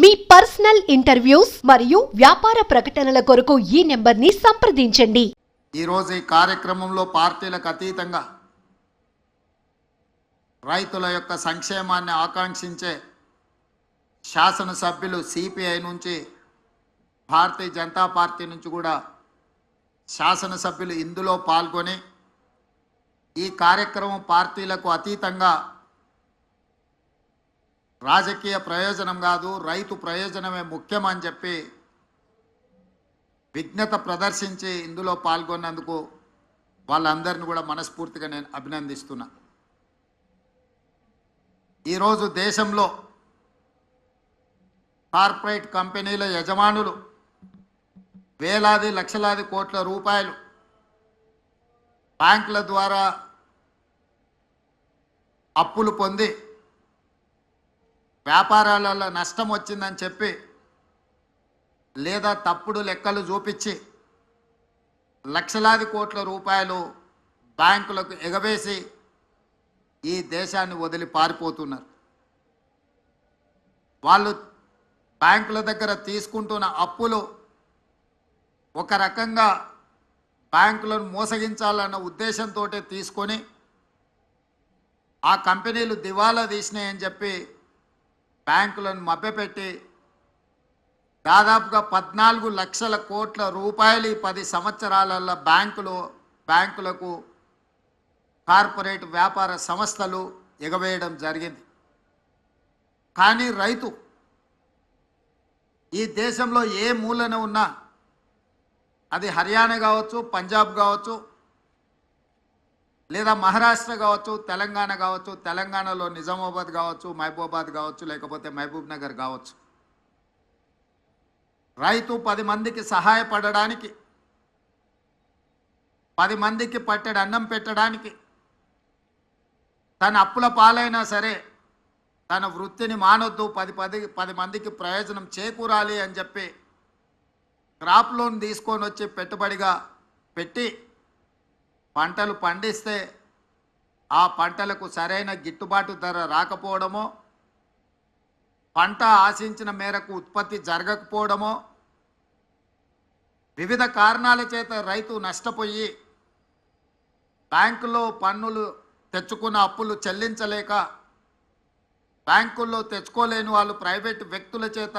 మీ personal interviews మరియు వ్యాపార ప్రకటనల కొరకు ఈ నెంబర్ని సంప్రదించండి. ఈరోజు ఈ కార్యక్రమంలో పార్టీలకు అతీతంగా రైతుల యొక్క సంక్షేమాన్ని ఆకాంక్షించే శాసనసభ్యులు సిపిఐ నుంచి భారతీయ జనతా పార్టీ నుంచి కూడా శాసనసభ్యులు ఇందులో పాల్గొని ఈ కార్యక్రమం పార్టీలకు అతీతంగా రాజకీయ ప్రయోజనం కాదు రైతు ప్రయోజనమే ముఖ్యమని చెప్పి విఘ్నత ప్రదర్శించి ఇందులో పాల్గొన్నందుకు వాళ్ళందరిని కూడా మనస్ఫూర్తిగా నేను అభినందిస్తున్నా. ఈరోజు దేశంలో కార్పొరేట్ కంపెనీల యజమానులు వేలాది లక్షలాది కోట్ల రూపాయలు బ్యాంకుల ద్వారా అప్పులు పొంది వ్యాపారాలలో నష్టం వచ్చిందని చెప్పి లేదా తప్పుడు లెక్కలు చూపించి లక్షలాది కోట్ల రూపాయలు బ్యాంకులకు ఎగవేసి ఈ దేశాన్ని వదిలి పారిపోతున్నారు. వాళ్ళు బ్యాంకుల దగ్గర తీసుకుంటున్న అప్పులు ఒక రకంగా బ్యాంకులను మోసగించాలన్న ఉద్దేశంతో తీసుకొని ఆ కంపెనీలు దివాలా తీసినాయని చెప్పి బ్యాంకులను మభ్యపెట్టి దాదాపుగా పద్నాలుగు లక్షల కోట్ల రూపాయలు ఈ పది సంవత్సరాలలో బ్యాంకులు బ్యాంకులకు కార్పొరేట్ వ్యాపార సంస్థలు ఎగవేయడం జరిగింది. కానీ రైతు ఈ దేశంలో ఏ మూలన ఉన్నా అది హర్యానా కావచ్చు పంజాబ్ కావచ్చు లేదా మహారాష్ట్ర కావచ్చు తెలంగాణ కావచ్చు తెలంగాణలో నిజామాబాద్ కావచ్చు మహబూబాబాద్ కావచ్చు లేకపోతే మహబూబ్ నగర్ కావచ్చు. రైతు పది మందికి సహాయపడడానికి పది మందికి పట్టెడు అన్నం పెట్టడానికి తన అప్పుల పాలైనా సరే తన వృత్తిని మానొద్దు పది పది పది మందికి ప్రయోజనం చేకూరాలి అని చెప్పి క్రాప్ లోన్ తీసుకొని వచ్చి పెట్టుబడిగా పెట్టి పంటలు పండిస్తే ఆ పంటలకు సరైన గిట్టుబాటు ధర రాకపోవడమో పంట ఆశించిన మేరకు ఉత్పత్తి జరగకపోవడమో వివిధ కారణాల చేత రైతు నష్టపోయి బ్యాంకులో పన్నులు తెచ్చుకున్న అప్పులు చెల్లించలేక బ్యాంకుల్లో తెచ్చుకోలేని వాళ్ళు ప్రైవేట్ వ్యక్తుల చేత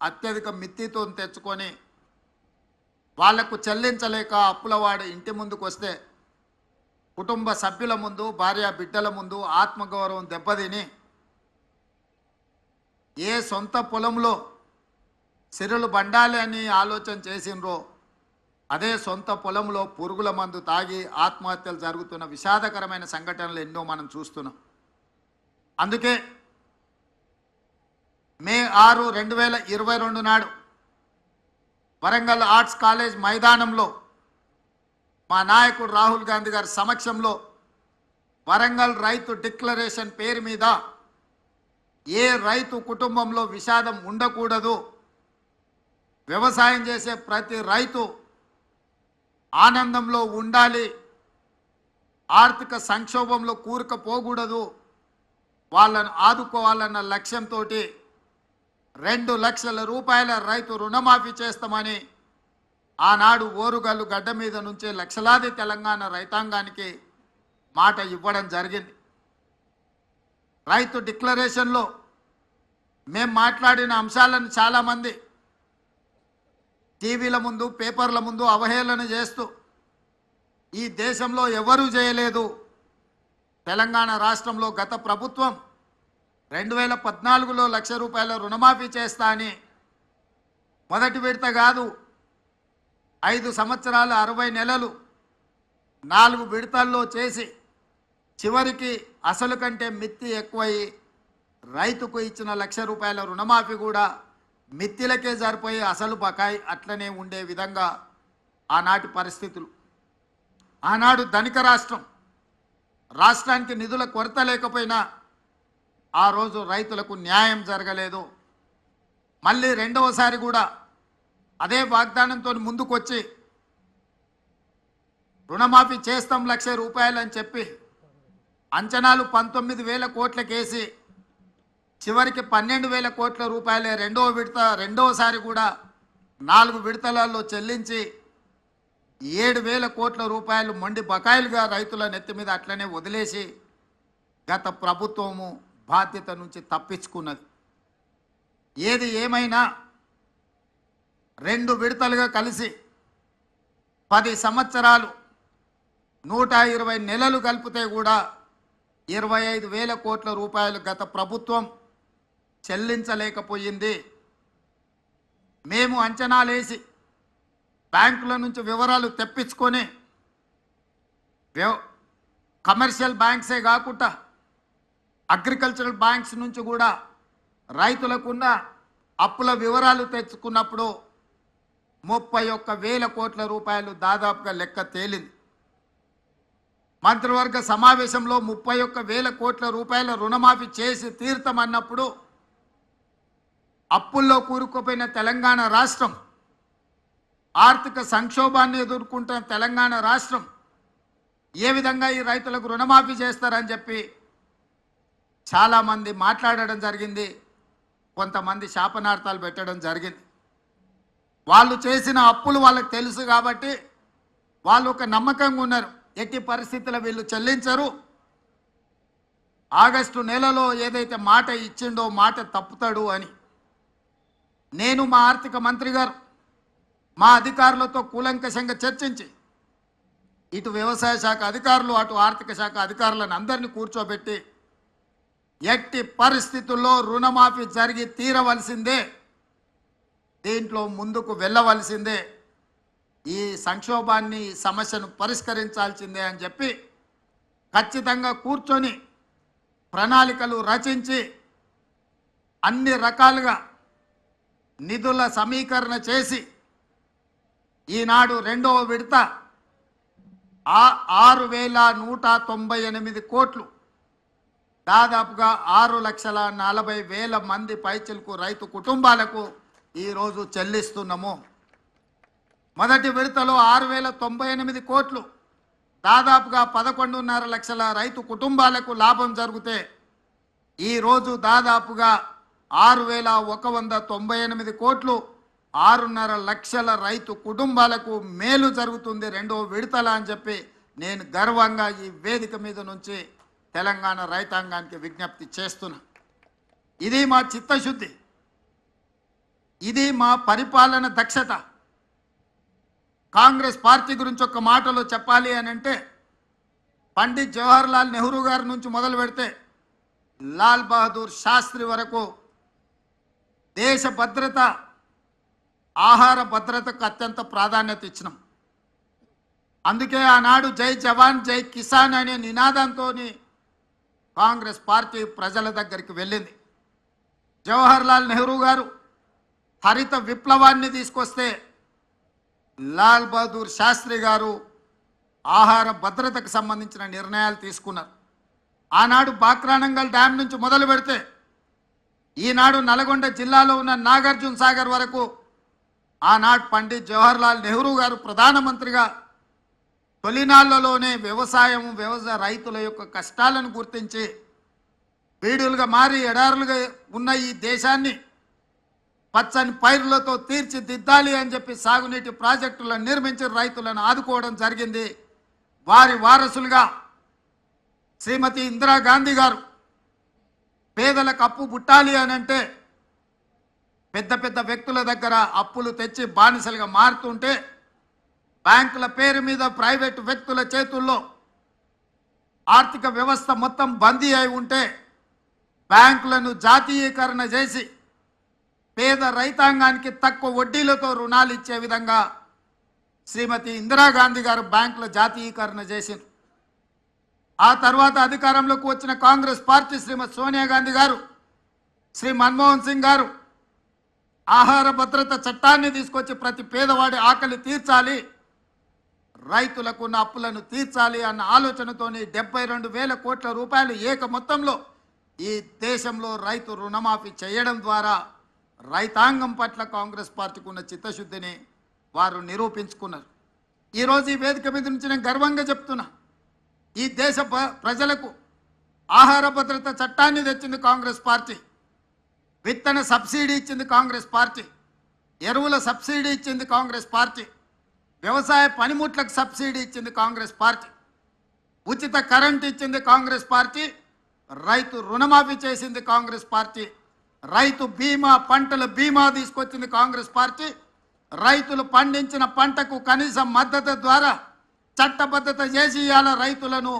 అత్యధిక మిత్తితో తెచ్చుకొని వాళ్ళకు చెల్లించలేక అప్పులవాడు ఇంటి ముందుకు వస్తే కుటుంబ సభ్యుల ముందు భార్య బిడ్డల ముందు ఆత్మగౌరవం దెబ్బతిని ఏ సొంత పొలంలో సిరులు బండాలి అని ఆలోచన చేసినరో అదే సొంత పొలంలో పురుగుల మందు తాగి ఆత్మహత్యలు జరుగుతున్న విషాదకరమైన సంఘటనలు ఎన్నో మనం చూస్తున్నాం. అందుకే మే ఆరు రెండు వేల ఇరవై రెండు నాడు వరంగల్ ఆర్ట్స్ కాలేజ్ మైదానంలో మా నాయకుడు రాహుల్ గాంధీ గారి సమక్షంలో వరంగల్ రైతు డిక్లరేషన్ పేరు మీద ఏ రైతు కుటుంబంలో విషాదం ఉండకూడదు వ్యవసాయం చేసే ప్రతి రైతు ఆనందంలో ఉండాలి ఆర్థిక సంక్షోభంలో కూరుకుపోకూడదు వాళ్ళను ఆదుకోవాలన్న లక్ష్యంతో రెండు లక్షల రూపాయల రైతు రుణమాఫీ చేస్తామని ఆనాడు ఓరుగల్లు గడ్డ మీద నుంచే లక్షలాది తెలంగాణ రైతాంగానికి మాట ఇవ్వడం జరిగింది. రైతు డిక్లరేషన్లో మేము మాట్లాడిన అంశాలను చాలామంది టీవీల ముందు పేపర్ల ముందు అవహేళన చేస్తూ ఈ దేశంలో ఎవరూ చేయలేదు. తెలంగాణ రాష్ట్రంలో గత ప్రభుత్వం రెండు వేల పద్నాలుగులో లక్ష రూపాయల రుణమాఫీ చేస్తా అని మొదటి విడత కాదు ఐదు సంవత్సరాలు అరవై నెలలు నాలుగు విడతల్లో చేసి చివరికి అసలు కంటే మిత్తి ఎక్కువయి రైతుకు ఇచ్చిన లక్ష రూపాయల రుణమాఫీ కూడా మిత్తిలకే సరిపోయి అసలు బకాయి అట్లనే ఉండే విధంగా ఆనాటి పరిస్థితులు. ఆనాడు ధనిక రాష్ట్రం రాష్ట్రానికి నిధుల కొరత లేకపోయినా ఆ రోజు రైతులకు న్యాయం జరగలేదు. మళ్ళీ రెండవసారి కూడా అదే వాగ్దానంతో ముందుకొచ్చి రుణమాఫీ చేస్తాం లక్ష రూపాయలు అని చెప్పి అంచనాలు పంతొమ్మిది వేల కోట్లకేసి చివరికి పన్నెండు వేల కోట్ల రూపాయలే రెండవ విడత రెండవసారి కూడా నాలుగు విడతలలో చెల్లించి ఏడు వేల కోట్ల రూపాయలు మొండి బకాయిలుగా రైతుల నెత్తి మీద అట్లనే వదిలేసి గత ప్రభుత్వము బాధ్యత నుంచి తప్పించుకున్నది. ఏది ఏమైనా రెండు విడతలుగా కలిసి పది సంవత్సరాలు నూట ఇరవై నెలలు కలిపితే కూడా ఇరవై ఐదు వేల కోట్ల రూపాయలు గత ప్రభుత్వం చెల్లించలేకపోయింది. మేము అంచనాలేసి బ్యాంకుల నుంచి వివరాలు తెప్పించుకొని వ్యవ కమర్షియల్ బ్యాంక్సే కాకుండా అగ్రికల్చరల్ బ్యాంక్స్ నుంచి కూడా రైతులకున్న అప్పుల వివరాలు తెచ్చుకున్నప్పుడు ముప్పై ఒక్క వేల కోట్ల రూపాయలు దాదాపుగా లెక్క తేలింది. మంత్రివర్గ సమావేశంలో ముప్పై ఒక్క వేల కోట్ల రూపాయల రుణమాఫీ చేసి తీర్థమన్నప్పుడు అప్పుల్లో కూరుకుపోయిన తెలంగాణ రాష్ట్రం ఆర్థిక సంక్షోభాన్ని ఎదుర్కొంటున్న తెలంగాణ రాష్ట్రం ఏ విధంగా ఈ రైతులకు రుణమాఫీ చేస్తారని చెప్పి చాలామంది మాట్లాడడం జరిగింది కొంతమంది శాపనార్థాలు పెట్టడం జరిగింది. వాళ్ళు చేసిన అప్పులు వాళ్ళకి తెలుసు కాబట్టి వాళ్ళు ఒక నమ్మకంగా ఉన్నారు. ఎట్టి పరిస్థితుల వీళ్ళు చెల్లించరు. ఆగస్టు నెలలో ఏదైతే మాట ఇచ్చిండో మాట తప్పుతాడు అని. నేను మా ఆర్థిక మంత్రి గారు మా అధికారులతో కూలంకషంగా చర్చించి ఇటు వ్యవసాయ శాఖ అధికారులు అటు ఆర్థిక శాఖ అధికారులను అందరినీ కూర్చోబెట్టి ఎట్టి పరిస్థితుల్లో రుణమాఫీ జరిగి తీరవలసిందే దీంట్లో ముందుకు వెళ్ళవలసిందే ఈ సంక్షోభాన్ని ఈ సమస్యను పరిష్కరించాల్సిందే అని చెప్పి ఖచ్చితంగా కూర్చొని ప్రణాళికలు రచించి అన్ని రకాలుగా నిధుల సమీకరణ చేసి ఈనాడు రెండవ విడత ఆ ఆరు వేల నూట తొంభై ఎనిమిది కోట్లు దాదాపుగా ఆరు లక్షల నలభై వేల మంది పైచిలకు రైతు కుటుంబాలకు ఈరోజు చెల్లిస్తున్నాము. మొదటి విడతలో ఆరు వేల తొంభై ఎనిమిది కోట్లు దాదాపుగా పదకొండున్నర లక్షల రైతు కుటుంబాలకు లాభం జరిగితే ఈరోజు దాదాపుగా ఆరు వేల ఒక వంద తొంభై ఎనిమిది కోట్లు ఆరున్నర లక్షల రైతు కుటుంబాలకు మేలు జరుగుతుంది రెండో విడతల అని చెప్పి నేను గర్వంగా ఈ వేదిక మీద నుంచి తెలంగాణ రైతాంగానికి విజ్ఞప్తి చేస్తున్నా. ఇది మా చిత్తశుద్ధి. ఇది మా పరిపాలన దక్షత. కాంగ్రెస్ పార్టీ గురించి ఒక మాటలో చెప్పాలి అని అంటే పండిత్ జవహర్లాల్ నెహ్రూ గారి నుంచి మొదలు పెడితే లాల్ బహదూర్ శాస్త్రి వరకు దేశ భద్రత ఆహార భద్రతకు అత్యంత ప్రాధాన్యత ఇచ్చినాం. అందుకే ఆనాడు జై జవాన్ జై కిసాన్ అనే నినాదంతో కాంగ్రెస్ పార్టీ ప్రజల దగ్గరికి వెళ్ళింది. జవహర్లాల్ నెహ్రూ గారు హరిత విప్లవాన్ని తీసుకొస్తే లాల్ బహదూర్ శాస్త్రి గారు ఆహార భద్రతకు సంబంధించిన నిర్ణయాలు తీసుకున్నారు. ఆనాడు బాక్రానంగల్ డ్యామ్ నుంచి మొదలు పెడితే ఈనాడు నల్గొండ జిల్లాలో ఉన్న నాగార్జున సాగర్ వరకు ఆనాడు పండిత్ జవహర్లాల్ నెహ్రూ గారు ప్రధానమంత్రిగా తొలినాళ్ళలోనే వ్యవసాయం వ్యవసాయ రైతుల యొక్క కష్టాలను గుర్తించి వీడులుగా మారి ఎడారులుగా ఉన్న ఈ దేశాన్ని పచ్చని పైరులతో తీర్చిదిద్దాలి అని చెప్పి సాగునీటి ప్రాజెక్టులను నిర్మించి రైతులను ఆదుకోవడం జరిగింది. వారి వారసులుగా శ్రీమతి ఇందిరాగాంధీ గారు పేదలకు అప్పు పుట్టాలి అని అంటే పెద్ద పెద్ద వ్యక్తుల దగ్గర అప్పులు తెచ్చి బానిసలుగా మారుతుంటే బ్యాంకుల పేరు మీద ప్రైవేటు వ్యక్తుల చేతుల్లో ఆర్థిక వ్యవస్థ మొత్తం బందీ అయి ఉంటే బ్యాంకులను జాతీయీకరణ చేసి పేద రైతాంగానికి తక్కువ వడ్డీలతో రుణాలు ఇచ్చే విధంగా శ్రీమతి ఇందిరాగాంధీ గారు బ్యాంకుల జాతీయీకరణ చేసింది ఆ తర్వాత అధికారంలోకి వచ్చిన కాంగ్రెస్ పార్టీ శ్రీమతి సోనియా గాంధీ గారు శ్రీ మన్మోహన్ సింగ్ గారు ఆహార భద్రత చట్టాన్ని తీసుకొచ్చి ప్రతి పేదవాడి ఆకలి తీర్చాలి రైతులకు ఉన్న అప్పులను తీర్చాలి అన్న ఆలోచనతోని డెబ్బై రెండు వేల కోట్ల రూపాయలు ఏక మొత్తంలో ఈ దేశంలో రైతు రుణమాఫీ చేయడం ద్వారా రైతాంగం పట్ల కాంగ్రెస్ పార్టీకి ఉన్న చిత్తశుద్ధిని వారు నిరూపించుకున్నారు. ఈరోజు ఈ వేదిక మీద నుంచి నేను గర్వంగా చెప్తున్నా. ఈ దేశ ప్రజలకు ఆహార భద్రత చట్టాన్ని తెచ్చింది కాంగ్రెస్ పార్టీ. విత్తన సబ్సిడీ ఇచ్చింది కాంగ్రెస్ పార్టీ. ఎరువుల సబ్సిడీ ఇచ్చింది కాంగ్రెస్ పార్టీ. వ్యవసాయ పనిముట్లకు సబ్సిడీ ఇచ్చింది కాంగ్రెస్ పార్టీ. ఉచిత కరెంట్ ఇచ్చింది కాంగ్రెస్ పార్టీ. రైతు రుణమాఫీ చేసింది కాంగ్రెస్ పార్టీ. రైతు బీమా పంటల బీమా తీసుకొచ్చింది కాంగ్రెస్ పార్టీ. రైతులు పండించిన పంటకు కనీస మద్దతు ద్వారా చట్టబద్ధత చేసి ఇవాళ రైతులను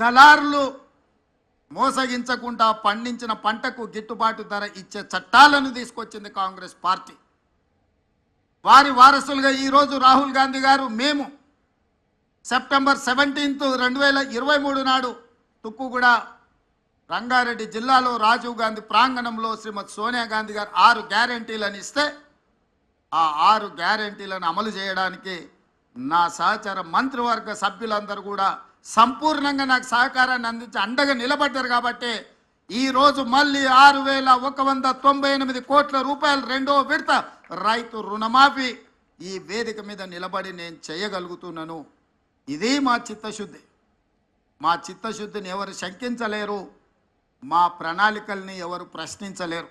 దళారులు మోసగించకుండా పండించిన పంటకు గిట్టుబాటు ధర ఇచ్చే చట్టాలను తీసుకొచ్చింది కాంగ్రెస్ పార్టీ. వారి వారసులుగా ఈరోజు రాహుల్ గాంధీ గారు మేము సెప్టెంబర్ సెవెంటీన్త్ రెండు వేల ఇరవై మూడు నాడు తుక్కుగూడ రంగారెడ్డి జిల్లాలో రాజీవ్ గాంధీ ప్రాంగణంలో శ్రీమతి సోనియా గాంధీ గారు ఆరు గ్యారంటీలను ఇస్తే ఆ ఆరు గ్యారంటీలను అమలు చేయడానికి నా సహచర మంత్రివర్గ సభ్యులందరూ కూడా సంపూర్ణంగా నాకు సహకారాన్ని అందించి అండగా నిలబడ్డారు కాబట్టి ఈరోజు మళ్ళీ ఆరు వేల ఒక వంద తొంభై ఎనిమిది కోట్ల రూపాయలు రెండో విడత రైతు రుణమాఫీ ఈ వేదిక మీద నిలబడి నేను చేయగలుగుతున్నాను. ఇది మా చిత్తశుద్ధి. మా చిత్తశుద్ధిని ఎవరు శంకించలేరు. మా ప్రణాళికల్ని ఎవరు ప్రశ్నించలేరు.